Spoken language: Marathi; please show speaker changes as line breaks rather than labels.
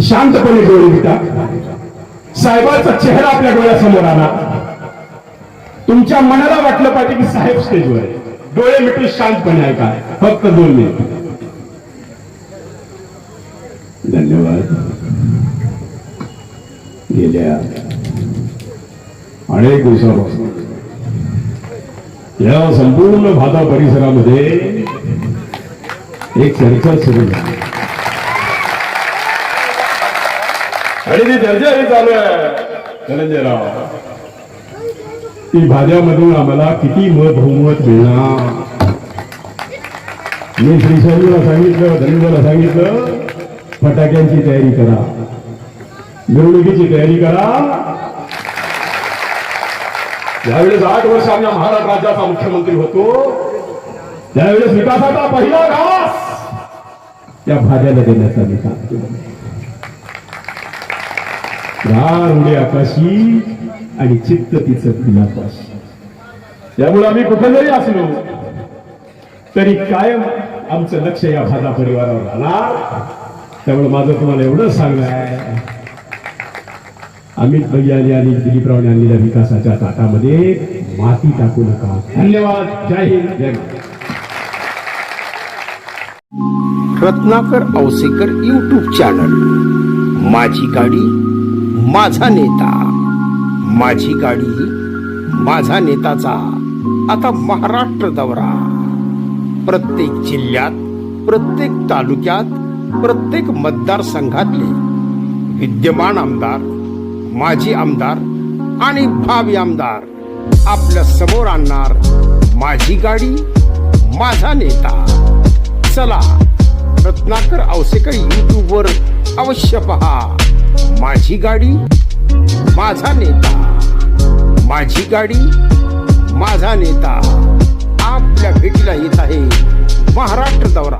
शांतपणे डोळे मिटा. साहेबांचा चेहरा आपल्या डोळ्यासमोर आला तुमच्या मनाला वाटलं पाहिजे की साहेब स्टेजवर आहे. डोळे मिटून शांतपणे ऐका. फक्त दोन मिनिट. धन्यवाद. गेल्या अनेक दिवसापासून या संपूर्ण भादा परिसरामध्ये एक चर्चा सुरू झाली. आणि ती चर्चा चालू आहे. धनंजयराव ती भाज्यामधून आम्हाला किती मत बहुमत मिळणार? मी श्रीशाईला सांगितलं धनंजयला सांगितलं फटाक्यांची तयारी करा. मिरवणुकीची तयारी करा. ज्यावेळेस आठ वर्ष आम्ही महाराष्ट्र राज्याचा मुख्यमंत्री होतो. त्यावेळेस विकासाचा पहिला घास या भाज्याला देण्याचा मी काम गार उडे आकाशी आणि चित्त तिचं फुलापाशी त्यामुळे आम्ही कुठे जरी असलो तरी कायम आमचं लक्ष या भादा परिवारावर आला त्यामुळे माझं तुम्हाला एवढं सांगणं आहे. अमित भैयानी आणि दिलीपरावने आणलेल्या विकासाच्या ताटामध्ये माती टाकू नका. धन्यवाद. जय हिंद. जय
रत्नाकर औसेकर यूट्यूब चॅनल माझी गाडी माझा नेता. माझी गाडी माझा नेताचा आता महाराष्ट्र दौरा. प्रत्येक जिल्ह्यात प्रत्येक तालुक्यात प्रत्येक मतदारसंघातले विद्यमान आमदार माजी आमदार आणि भावी आमदार आपल्यासमोर आणणार माझी गाडी माझा नेता. चला रत्नाकर औसेकर यूट्यूबवर अवश्य पहा. माझी गाडी माझा नेता. माझी गाडी माझा नेता. आपल्या भेटीला येत आहे महाराष्ट्र दौरा.